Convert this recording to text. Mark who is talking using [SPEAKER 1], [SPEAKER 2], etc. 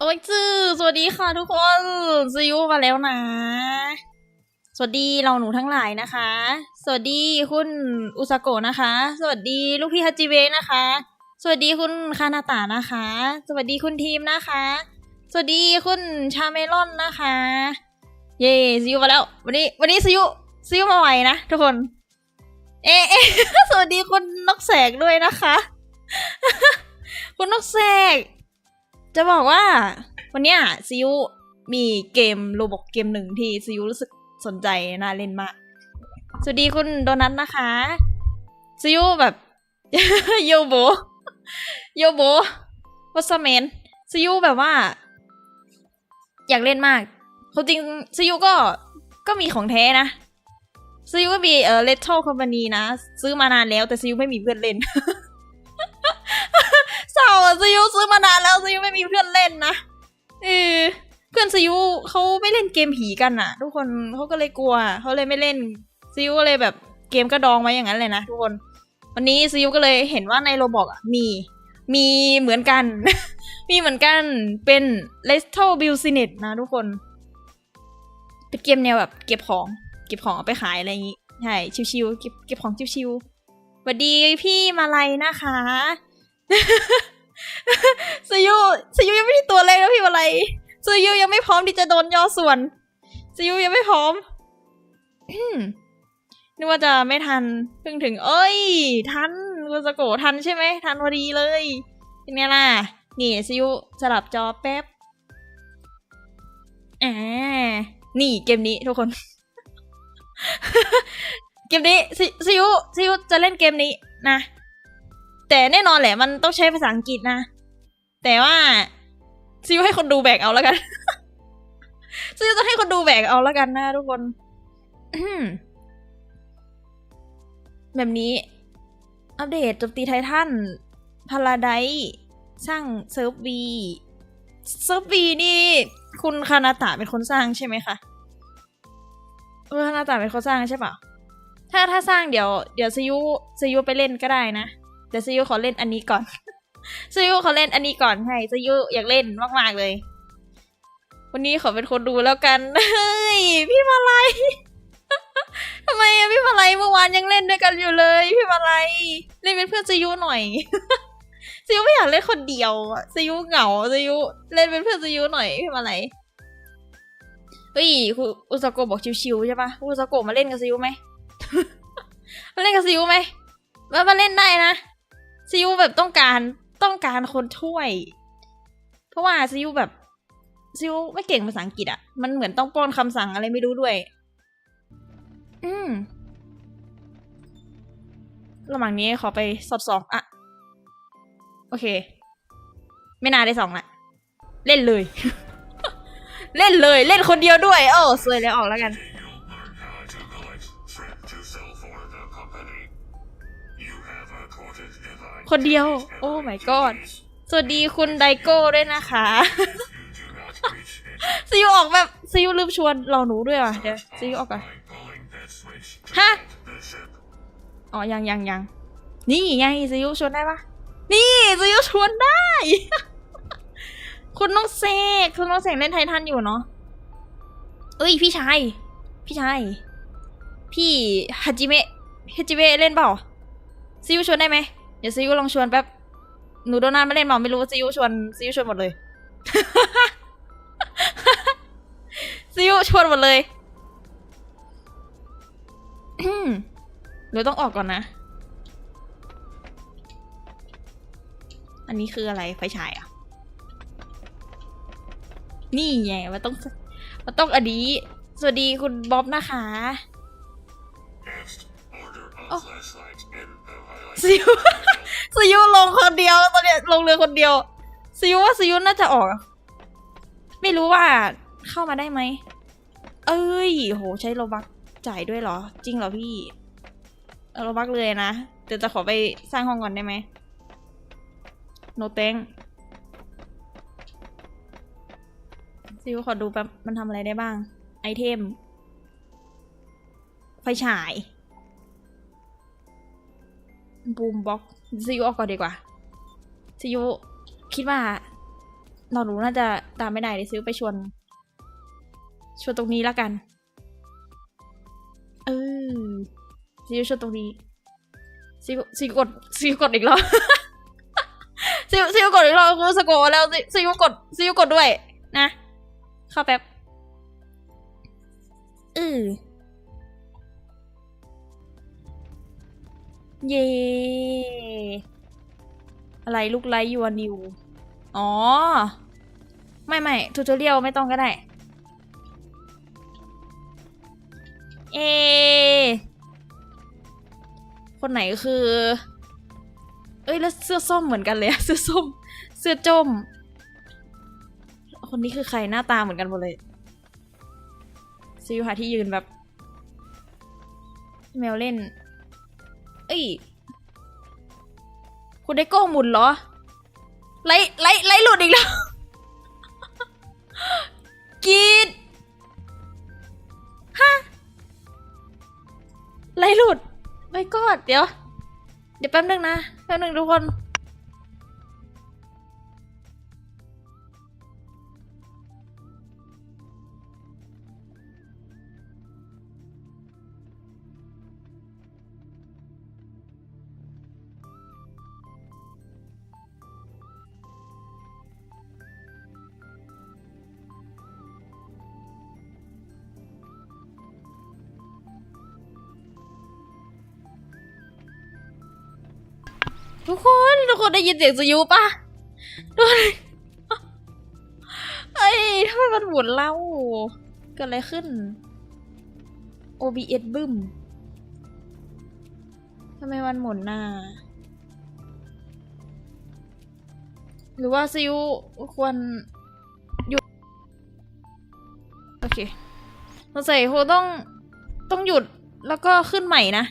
[SPEAKER 1] โอ้ยจื้อสวัสดีค่ะทุกคนซียูมาแล้วนะ สวัสดีเราหนูทั้งหลายนะคะ สวัสดีคุณอุซาโกะนะคะ สวัสดีลูกพี่ฮัจิเบะนะคะ สวัสดีคุณคานาตานะคะ สวัสดีคุณทีมนะคะ สวัสดีคุณชาเมลอนนะคะ เย้ซียูมาแล้ว วันนี้วันนี้ซียูซียูมาไหวนะทุกคน เอะเอะสวัสดีคุณนกแสกด้วยนะคะ คุณนกแสก จะบอกว่า วันเนี้ยซียูมีเกมโรบอกเกมหนึ่งที่ซียูรู้สึกสนใจน่าเล่นมาก สวัสดีคุณโดนัทนะคะซียูแบบ โยโบ โยโบวัสเมนซียูแบบว่า อยากเล่นมากเขาจริงซียูก็ก็มีของแท้นะซียูก็มีเอ่อเลตโตคอมพานีนะ ซื้อมานานแล้วแต่ซียูไม่มีเพื่อนเล่น เศร้าอะซียูซื้อมานานแล้วซียูไม่มีเพื่อนเล่นนะเออเพื่อนซียูเขาไม่เล่นเกมผีกันอะทุกคนเขาก็เลยกลัวเขาเลยไม่เล่นซียูก็เลยแบบเกมก็ดองไว้อย่างนั้นเลยนะทุกคน วันนี้ซียูก็เลยเห็นว่าในโรบอกอะมี มีเหมือนกัน มีเหมือนกันเป็น l e s t o b u s i n e t นะทุกคนเป็นเกมแนวแบบเก็บของ เก็บของเอาไปขายอะไรอย่างงี้ใช่ชิวๆเก็บเก็บของชิวๆสวัสดีพี่มาลัยนะคะ สยูสยูยังไม่ได้ตัวเลยนะพี่มาลัยสยูยังไม่พร้อมที่จะโดนย่อส่วนสยูยังไม่พร้อมนึกว่าจะไม่ทันเพิ่งถึง เอ้ย ทันกูสโกทันใช่ไหมทันพอดีเลยเป็นไงล่ะ นี่ซิวสลับจอแป๊บอ่านี่เกมนี้ทุกคน เกมนี้ซิซิวซิวจะเล่นเกมนี้นะ แต่แน่นอนแหละมันต้องใช้ภาษาอังกฤษนะ แต่ว่าซิวให้คนดูแบกเอาแล้วกันซิวจะให้คนดูแบกเอาแล้วกันนะทุกคนแบบนี้ อัปเดตโจมตีไททันพาราไดสร้างเซิร์ฟวีเซิร์ฟวีนี่ คุณคานาตะเป็นคนสร้างใช่ไหมคะเออคานาตะเป็นคนสร้างใช่เปล่าถ้าถ้าสร้างเดี๋ยว เดี๋ยวซยูซยูไปเล่นก็ได้นะ เดี๋ยวซยูขอเล่นอันนี้ก่อนซยูขอเล่นอันนี้ก่อนใช่ซยูอยากเล่นมากๆเลย วันนี้ขอเป็นคนดูแล้วกัน เฮ้ย พี่มาลัยทำไมอะพี่มาลัยเมื่อวานยังเล่นด้วยกันอยู่เลย พี่มาลัยเล่นเป็นเพื่อนซยูหน่อยซยูไม่อยากเล่นคนเดียวอะซยูเหงาซยูเล่นเป็นเพื่อนซยูหน่อยพี่มาลัยเฮ้ยคุณอุซาโกะบอกชิวๆใช่ปะอุซาโกะมาเล่นกับซยูไหม มาเล่นกับซยูไหมมามาเล่นได้นะ ซยูแบบต้องการต้องการคนช่วย เพราะว่าซยูแบบซยูไม่เก่งภาษาอังกฤษอะมันเหมือนต้องป้อนคำสั่งอะไรไม่รู้ด้วย อืมระหว่างนี้ขอไปสอบสองอะโอเค ไม่น่าได้สองละเล่นเลย เล่นเลย เล่นคนเดียวด้วย โอ้สวยแล้วออกแล้วกัน คนเดียว โอ้ my god สวัสดีคุณไดโก้ด้วยนะคะซิวออกแบบซิวลืมชวนเราหนูด้วยว่ะเดี๋ยวซิวออกก่อน
[SPEAKER 2] by pulling that switch to
[SPEAKER 1] Huh?
[SPEAKER 2] get the ship.
[SPEAKER 1] อ๋อยังยังยังนี่ไงซิวชวนได้ปะนี่ซิวชวนได้ คุณน้องเสกคุณน้องเสกเล่นไททันอยู่เนาะเอ้ยพี่ชายพี่ชายพี่ฮัจิเมะฮัจิเมะเล่นเปล่าซิวชวนได้ไหม เดี๋ยวซิวลองชวนแป๊บ หนูโดนัทมาเล่นเปล่าไม่รู้ซิวชวนซิวชวนหมดเลยซิวชวนหมดเลยอืมเดี๋ยวต้องออกก่อนนะ อันนี้คืออะไรไฟฉายอะ นี่ไงมันต้องมันต้องอันนี้สวัสดีคุณบ๊อบนะคะ
[SPEAKER 2] Next, order
[SPEAKER 1] ซิวซิวลงคนเดียวตอนเนี้ยลงเรือคนเดียวซิวว่าซิวน่าจะออก ไม่รู้ว่าเข้ามาได้ไหม เอ้ย โห ใช้โลบักจ่ายด้วยเหรอ จริงเหรอพี่โลบักเลยนะเดี๋ยวจะขอไปสร้างห้องก่อนได้ไหมโนเต็งซิวขอดูแป๊บมันทำอะไรได้บ้าง ไอเทม ไฟฉาย บูมบ็อกซิวออกก่อนดีกว่าซิวคิดว่านอนหนูน่าจะตามไม่ได้เดี๋ยซื้อไปชวน ชวนตรงนี้และกันเออซิวชวนตรงนี้ซิวซิวกดซิวกดอีกแล้วซิวซิวกดอีกแล้วกูสะกดแล้วซิซิวกดซิวกดด้วย นะ เข้าแป๊บเออ เย่อะไรลูกไลยูนิว อ๋อ ไม่ไม่ทูตเรียลไม่ต้องก็ได้ เอ คนไหนคือ เอ้ย แล้วเสื้อส้มเหมือนกันเลยเสื้อส้ม เสื้อจม คนนี้คือใครหน้าตาเหมือนกันหมดเลยซิวหาที่ยืนแบบ แมวเล่น เอ้ย คุณได้โก้หมุนเหรอ ไล่ไล่ไล่หลุดอีกแล้ว กีดฮะไล่หลุดไม่กอดเดี๋ยว เดี๋ยวแป๊บนึงนะ แป๊บนึงทุกคน ทุกคนทุกคนได้ยินเสียงสยูปะทุกคนเอ้ยทำไมมันหมุนเล่าเกิดอะไรขึ้น OBS บึ้มทำไมมันหมุนน่ะหรือว่าซิวควรหยุด โอเคสงสัยคต้องต้องหยุดแล้วก็ขึ้นใหม่นะ